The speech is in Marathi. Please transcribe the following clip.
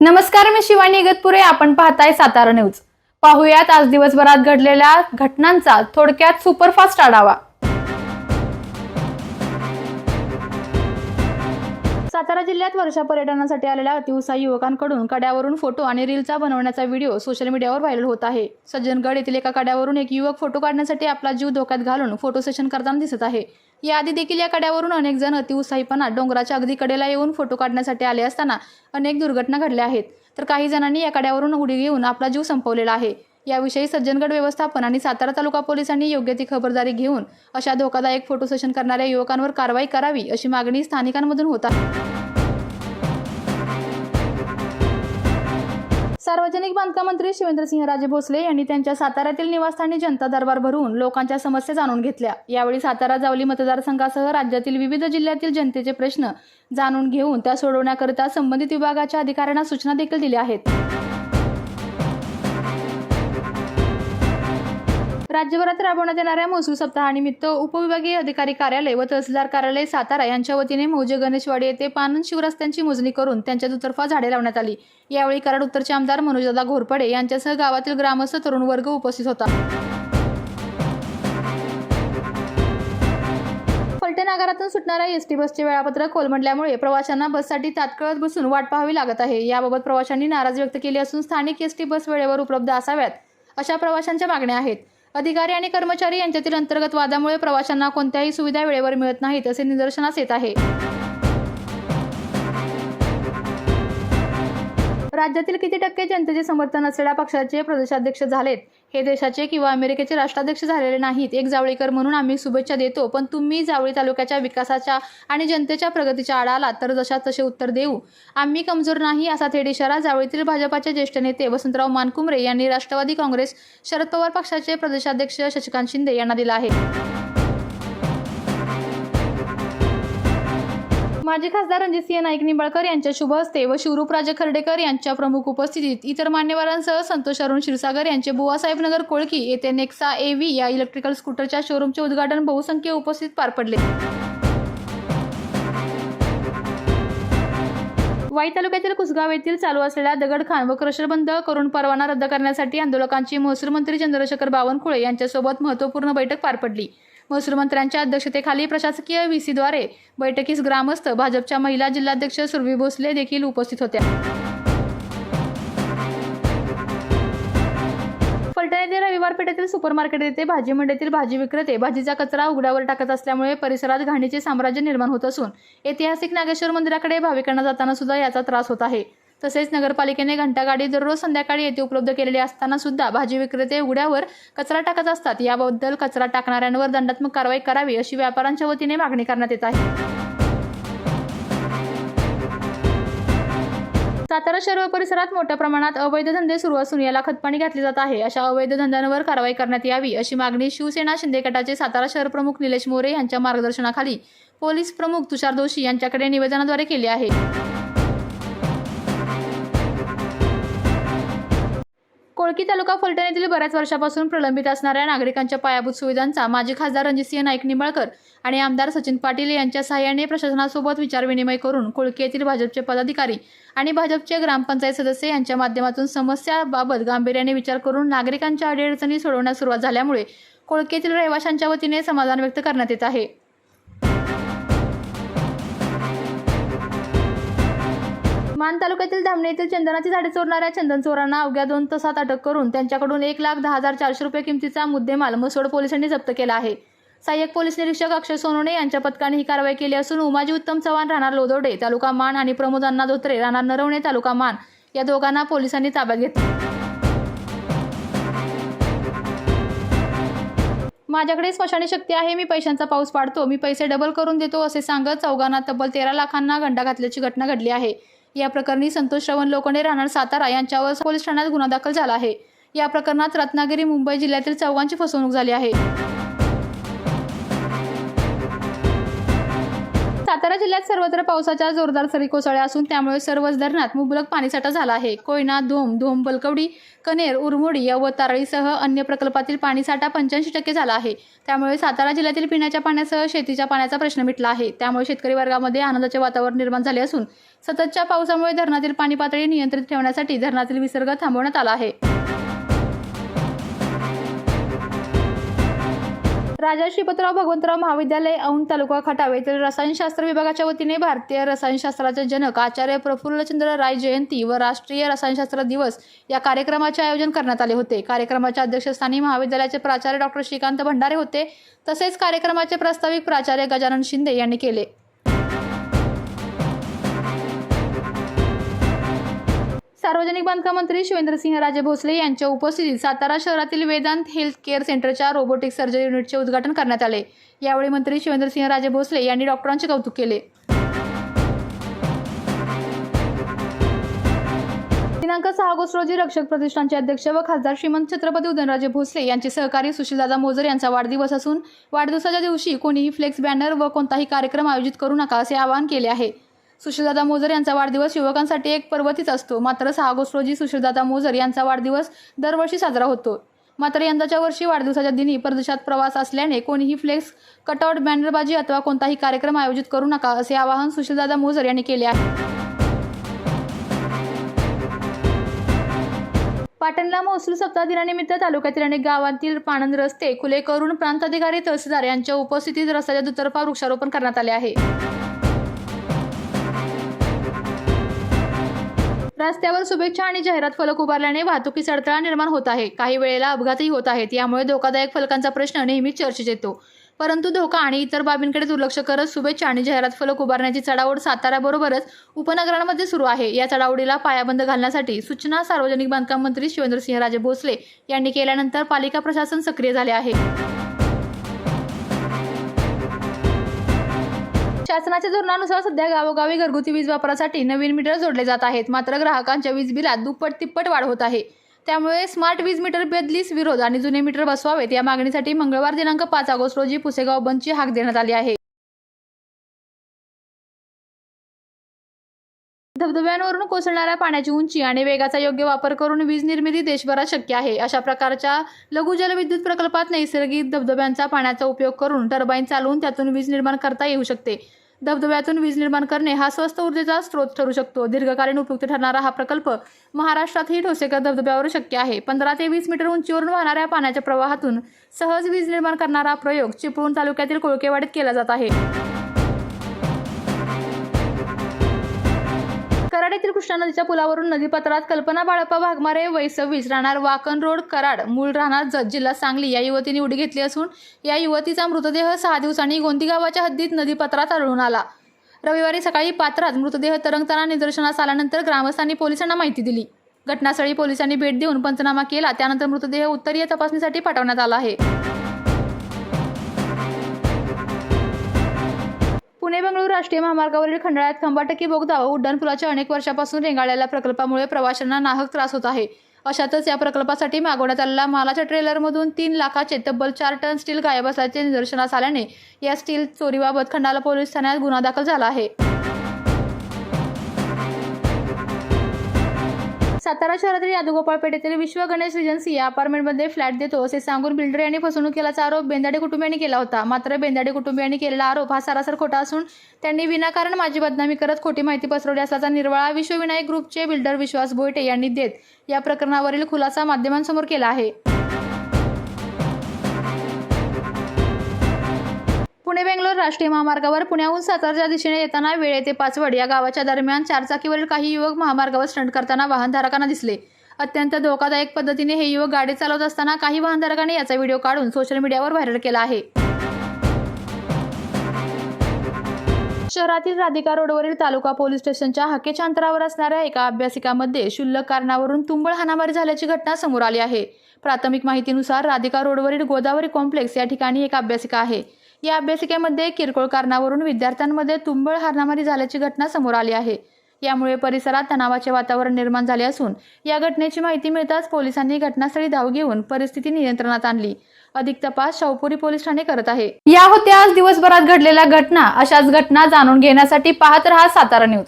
नमस्कार मी शिवानी इगतपुरे आपण पाहताय सातारा न्यूज. पाहुयात आज दिवसभरात घडलेल्या घटनांचा थोडक्यात सुपरफास्ट आढावा. जिल्ह्यात वर्षा पर्यटनासाठी आलेल्या अतिउत्साही युवकांकडून कड्यावरून फोटो आणि रीलचा बनवण्याचा व्हिडिओ सोशल मीडियावर व्हायरल होत आहे. सज्जनगड येथील एका कड्यावरून एक युवक फोटो काढण्यासाठी आपला जीव धोक्यात घालून फोटो सेशन करताना दिसत आहे. याआधी देखील या कड्यावरून अनेक जण अतिउत्साहीपणा डोंगराच्या अगदी कडेला येऊन फोटो काढण्यासाठी आले असताना अनेक दुर्घटना घडल्या आहेत. तर काही जणांनी या कड्यावरून उडी घेऊन आपला जीव संपवलेला आहे. याविषयी सज्जनगड व्यवस्थापन आणि सातारा तालुका पोलिसांनी योग्य ती खबरदारी घेऊन अशा धोकादायक फोटो सेशन करणाऱ्या युवकांवर कारवाई करावी अशी मागणी स्थानिकांमधून होत आहे. सार्वजनिक बांधकाम मंत्री शिवेंद्रसिंहराजे भोसले यांनी त्यांच्या साताऱ्यातील निवासस्थानी जनता दरबार भरून लोकांच्या समस्या जाणून घेतल्या. यावेळी सातारा जावली मतदारसंघासह राज्यातील विविध जिल्ह्यातील जनतेचे प्रश्न जाणून घेऊन त्या सोडवण्याकरिता संबंधित विभागाच्या अधिकाऱ्यांना सूचना देखील दिल्या आहेत. राज्यभरात राबवण्यात येणाऱ्या महसूल सप्ताहानिमित्त उपविभागीय अधिकारी कार्यालय व तहसीलदार कार्यालय सातारा यांच्या वतीने मौजे गणेशवाडी येथे पानन शिवरस्त्यांची मोजणी करून त्यांच्या दुतर्फा झाडे लावण्यात आली. यावेळी कराड उत्तरचे आमदार मनोजदादा घोरपडे यांच्यासह गावातील ग्रामस्थ तरुण वर्ग उपस्थित होता. फलटण आगारातून सुटणाऱ्या एस टी बसचे वेळापत्रक कोलमडल्यामुळे प्रवाशांना बससाठी तात्काळ बसून वाट पाहावी लागत आहे. याबाबत प्रवाशांनी नाराजी व्यक्त केली असून स्थानिक एस टी बस वेळेवर उपलब्ध असाव्यात अशा प्रवाशांच्या मागण्या आहेत. अधिकारी आणि कर्मचारी यांच्यातील अंतर्गत वादामुळे प्रवाशांना कोणत्याही सुविधा वेळेवर मिळत नाहीत असे निदर्शनास येत आहे. राज्यातील किती टक्के जनतेचे समर्थन असलेल्या पक्षाचे प्रदेशाध्यक्ष झालेत? हे देशाचे किंवा अमेरिकेचे राष्ट्राध्यक्ष झालेले नाहीत. एक जावळीकर म्हणून आम्ही शुभेच्छा देतो. पण तुम्ही जावळी तालुक्याच्या विकासाच्या आणि जनतेच्या प्रगतीच्या आड तर जशा तसे उत्तर देऊ. आम्ही कमजोर नाही असा थेट इशारा जावळीतील भाजपाचे ज्येष्ठ नेते वसंतराव मानकुमरे यांनी राष्ट्रवादी काँग्रेस शरद पवार पक्षाचे प्रदेशाध्यक्ष शशिकांत शिंदे यांना दिला आहे. माजी खासदार रणजितसिंह नाईक निंबाळकर यांच्या शुभ हस्ते व शिवरूपराजे खर्डेकर यांच्या प्रमुख उपस्थितीत इतर मान्यवरांसह संतोष अरुण क्षीरसागर यांचे बुवासाहेब नगर कोळकी येथे नेक्सा एव्ही या इलेक्ट्रिकल स्कूटरच्या शोरूमचे उद्घाटन बहुसंख्य उपस्थित पार पडले. वाई तालुक्यातील कुसगाव येथील चालू असलेल्या दगडखान व क्रशर बंद करून परवाना रद्द करण्यासाठी आंदोलकांची महसूल मंत्री चंद्रशेखर बावनकुळे यांच्यासोबत महत्त्वपूर्ण बैठक पार पडली. महसूल मंत्र्यांच्या अध्यक्षतेखाली प्रशासकीय व्हीसीद्वारे बैठकीस ग्रामस्थ भाजपच्या महिला जिल्हाध्यक्ष सुरभी भोसले देखील उपस्थित होत्या. फलटण येथे रविवार पेठेतील सुपर मार्केट येथे भाजी मंडईतील भाजी विक्रेते भाजीचा कचरा उघड्यावर टाकत असल्यामुळे परिसरात घाणीचे साम्राज्य निर्माण होत असून ऐतिहासिक नागेश्वर मंदिराकडे भाविकांना जाताना सुद्धा याचा त्रास होत आहे. तसेच नगरपालिकेने घंटागाडी दररोज संध्याकाळी येथे उपलब्ध केलेली असताना सुद्धा भाजी विक्रेते उघड्यावर कचरा टाकत असतात. याबद्दल कचरा टाकणाऱ्यांवर दंडात्मक कारवाई करावी अशी व्यापाऱ्यांच्या वतीने मागणी करण्यात येत आहे. सातारा शहर व परिसरात मोठ्या प्रमाणात अवैध धंदे सुरू असून याला खतपाणी घातली जात आहे. अशा अवैध धंद्यांवर कारवाई करण्यात यावी अशी मागणी शिवसेना शिंदे गटाचे सातारा शहर प्रमुख निलेश मोरे यांच्या मार्गदर्शनाखाली पोलीस प्रमुख तुषार दोशी यांच्याकडे निवेदनाद्वारे केली आहे. कोळकी तालुका फलटण येथील बऱ्याच वर्षापासून प्रलंबित असणाऱ्या नागरिकांच्या पायाभूत सुविधांचा माजी खासदार रणजितसिंह नाईक निंबाळकर आणि आमदार सचिन पाटील यांच्या सहाय्याने प्रशासनासोबत विचारविनिमय करून कोळकी येथील भाजपचे पदाधिकारी आणि भाजपचे ग्रामपंचायत सदस्य यांच्या माध्यमातून समस्याबाबत गांभीर्याने विचार करून नागरिकांच्या अडीअडचणी सोडवण्यास सुरुवात झाल्यामुळे कोळकी येथील रहिवाशांच्या वतीने समाधान व्यक्त करण्यात येत आहे. मान तालुक्यातील धामणे येथील चंदनाची झाडे चोरणाऱ्या चंदन चोरांना अवघ्या दोन तासात अटक करून त्यांच्याकडून एक लाख दहा हजार चारशे रुपये किमतीचा मुद्देमाल मसोड पोलिसांनी जप्त केला आहे. सहाय्यक पोलीस निरीक्षक अक्षय सोनोने यांच्या पथकाने ही कारवाई केली असून उमाजी उत्तम चव्हाण राहणार लोदोडे तालुका मान आणि प्रमोद अण्णा धोत्रे राहणार नरवणे तालुका मान या दोघांना पोलिसांनी ताब्यात घेतले. माझ्याकडे स्मशानी शक्ती आहे मी पैशांचा पाऊस पाडतो मी पैसे डबल करून देतो असे सांगत चौघांना तब्बल तेरा लाखांना गंडा घातल्याची घटना घडली आहे. या प्रकरणी संतोष श्रवण लोखंडे राहणार सातारा यांच्यावर पोलीस ठाण्यात गुन्हा दाखल झाला आहे. या प्रकरणात रत्नागिरी मुंबई जिल्ह्यातील चौघांची फसवणूक झाली आहे. सातारा जिल्ह्यात सर्वत्र पावसाच्या जोरदार सरी कोसळ्या असून त्यामुळे सर्वच धरणात मुबलक पाणीसाठा झाला आहे. कोयना धोम धोम बलकवडी कनेर उरमोडी व तारळीसह अन्य प्रकल्पातील पाणीसाठा पंच्याऐंशी टक्के झाला आहे. त्यामुळे सातारा जिल्ह्यातील पिण्याच्या पाण्यासह शेतीच्या पाण्याचा प्रश्न मिटला आहे. त्यामुळे शेतकरी वर्गामध्ये आनंदाचे वातावरण निर्माण झाले असून सततच्या पावसामुळे धरणातील पाणी पातळी नियंत्रित ठेवण्यासाठी धरणातील विसर्ग थांबवण्यात आला आहे. राजा श्रीपतराव भगवंतराव महाविद्यालय औंध तालुका खटाव येथील रसायनशास्त्र विभागाच्या वतीने भारतीय रसायनशास्त्राचे जनक आचार्य प्रफुल्लचंद्र राय जयंती व राष्ट्रीय रसायनशास्त्र दिवस या कार्यक्रमाचे आयोजन करण्यात आले होते. कार्यक्रमाच्या अध्यक्षस्थानी महाविद्यालयाचे प्राचार्य डॉक्टर श्रीकांत भंडारे होते. तसेच कार्यक्रमाचे प्रास्ताविक प्राचार्य गजानन शिंदे यांनी केले. सार्वजनिक बांधकाम मंत्री शिवेंद्रसिंह राजे भोसले यांच्या उपस्थितीत सातारा शहरातील वेदांत हेल्थ केअर सेंटरच्या रोबोटिक सर्जरी युनिटचे उद्घाटन करण्यात आले. यावेळी मंत्री शिवेंद्रसिंह राजे भोसले यांनी डॉक्टरांचे कौतुक केले. दिनांक सहा ऑगस्ट रोजी रक्षक प्रतिष्ठानचे अध्यक्ष व खासदार श्रीमंत छत्रपती उदयनराजे भोसले यांचे सहकारी सुशीलदादा मोजर यांचा वाढदिवस असून वाढदिवसाच्या दिवशी कोणीही फ्लेक्स बॅनर व कोणताही कार्यक्रम आयोजित करू नका असे आवाहन केले आहे. सुशीलदादा मोजर यांचा वाढदिवस युवकांसाठी एक पर्वतीच असतो. मात्र सहा ऑगस्ट रोजी सुशीलदादा मोजर यांचा वाढदिवस दरवर्षी साजरा होतो. मात्र यंदाच्या वर्षी वाढदिवसाच्या दिनी परदेशात प्रवास असल्याने कोणीही फ्लेक्स कटआउट बॅनरबाजी अथवा कोणताही कार्यक्रम आयोजित करू नका असे आवाहन सुशीलदादा मोजर यांनी केले आहे. पाटणला महसूल सप्ताह दिनानिमित्त तालुक्यातील अनेक गावांतील पाणंद रस्ते खुले करून प्रांताधिकारी तहसीलदार यांच्या उपस्थितीत रस्त्याच्या दुतर्फा वृक्षारोपण करण्यात आले आहे. रस्त्यावर शुभेच्छा आणि जाहिरात फलक उभारल्याने वाहतुकीस अडथळा निर्माण होत आहे. काही वेळेला अपघातही होत आहेत. यामुळे धोकादायक फलकांचा प्रश्न नेहमी चर्चेत येतो. परंतु धोका आणि इतर बाबींकडे दुर्लक्ष करत शुभेच्छा आणि जाहिरात फलक उभारण्याची चढावड साताऱ्याबरोबरच उपनगरांमध्ये सुरू आहे. या चढावडीला पायाबंद घालण्यासाठी सूचना सार्वजनिक बांधकाम मंत्री शिवेंद्रसिंह राजे भोसले यांनी केल्यानंतर पालिका प्रशासन सक्रिय झाले आहे. शासनाच्या धोरणानुसार सध्या गावोगावी घरगुती वीज वापरासाठी नवीन मीटर जोडले जात आहेत. मात्र ग्राहकांच्या वीज बिलात दुप्पट तिप्पट वाढ होत आहे. त्यामुळे स्मार्ट वीज मीटर बदलीस विरोध आणि जुने मीटर बसवावेत या मागणीसाठी मंगळवार दिनांक पाच ऑगस्ट रोजी पुसेगाव बंदची हाक देण्यात आली आहे. धबधब्यांवरून कोसळणाऱ्या पाण्याची उंची आणि वेगाचा योग्य वापर करून वीज निर्मिती देशभरात शक्य आहे. अशा प्रकारच्या लघु जलविद्युत प्रकल्पात नैसर्गिक धबधब्यांचा पाण्याचा उपयोग करून टर्बाईन चालवून त्यातून वीज निर्माण करता येऊ शकते. धबधब्यातून वीज निर्माण करणे हा स्वस्त ऊर्जेचा स्रोत ठरू शकतो. दीर्घकालीन उपयुक्त ठरणारा हा प्रकल्प महाराष्ट्रातही ठोसेकर धबधब्यावर शक्य आहे. पंधरा ते वीस मीटर उंचीवरून वाहणाऱ्या पाण्याच्या प्रवाहातून सहज वीज निर्माण करणारा प्रयोग चिपळूण तालुक्यातील कोळकेवाडीत केला जात आहे. येथील कृष्णा नदीच्या पुलावरून नदीपात्रात कल्पना बाळप्पा भागमारे वय सव्वीस राहणार वाकण रोड कराड मूळ राहणार जत जिल्हा सांगली. या युवतीने उडी घेतली असून या युवतीचा मृतदेह सहा दिवसांनी गोंदी गावाच्या हद्दीत नदीपात्रात आढळून आला. रविवारी सकाळी पात्रात मृतदेह तरंगताना निदर्शनास आल्यानंतर ग्रामस्थांनी पोलिसांना माहिती दिली. घटनास्थळी पोलिसांनी भेट देऊन पंचनामा केला. त्यानंतर मृतदेह उत्तरीय तपासणीसाठी पाठवण्यात आला आहे. पुणे बंगळूरू राष्ट्रीय महामार्गावरील खंडाळ्यात खंबाटकी बोगदा व उड्डाणपुलाच्या अनेक वर्षापासून रेंगाळलेल्या प्रकल्पामुळे प्रवाशांना नाहक त्रास होत आहे. अशातच या प्रकल्पासाठी मागवण्यात आलेल्या मालाच्या ट्रेलरमधून तीन लाखाचे तब्बल चार टन स्टील गायब असल्याचे निदर्शनास आल्याने या स्टील चोरीबाबत खंडाला पोलीस ठाण्यात गुन्हा दाखल झाला आहे. सातारा शहरातील यादवगोपाळ पेठेतील विश्व गणेश रिजन्सी या अपार्टमेंटमध्ये फ्लॅट देतो असे सांगून बिल्डर यांनी फसवणूक केल्याचा आरोप बेंदाडे कुटुंबियांनी केला होता. मात्र बेंदाडे कुटुंबियांनी केलेला आरोप हा सरासर खोटा असून त्यांनी विनाकारण माझी बदनामी करत खोटी माहिती पसरवली असल्याचा निर्वाळा विश्वविनायक ग्रुपचे बिल्डर विश्वास बोयटे यांनी देत या प्रकरणावरील खुलासा माध्यमांसमोर केला आहे. पुणे बेंगलोर राष्ट्रीय महामार्गावर पुण्याहून सातारच्या दिशेने येताना वेळे ते पाचवड या गावाच्या दरम्यान चारचाकीवरील काही युवक महामार्गावर स्टंट करताना वाहनधारकांना दिसले. अत्यंत धोकादायक पद्धतीने हे युवक गाडी चालवत असताना काही वाहनधारकांनी याचा व्हिडिओ काढून सोशल मीडियावर व्हायरल केला आहे. शहरातील राधिका रोडवरील तालुका पोलीस स्टेशनच्या हकेच्या अंतरावर असणाऱ्या एका अभ्यासिकामध्ये क्षुल्लक कारणावरून तुंबळ हाणामारी झाल्याची घटना समोर आली आहे. प्राथमिक माहितीनुसार राधिका रोडवरील गोदावरी कॉम्प्लेक्स या ठिकाणी एक अभ्यासिका आहे. या अभ्यासिकेमध्ये किरकोळ कारणावरून विद्यार्थ्यांमध्ये तुंबळ हारणामारी झाल्याची घटना समोर आली आहे. यामुळे परिसरात तणावाचे वातावरण निर्माण झाले असून या घटनेची माहिती मिळताच पोलिसांनी घटनास्थळी धाव घेऊन परिस्थिती नियंत्रणात आणली. अधिक तपास शाहपुरी पोलीस ठाणे करत आहे. या होत्या आज दिवसभरात घडलेल्या घटना. अशाच घटना जाणून घेण्यासाठी पाहत रहा सातारा न्यूज.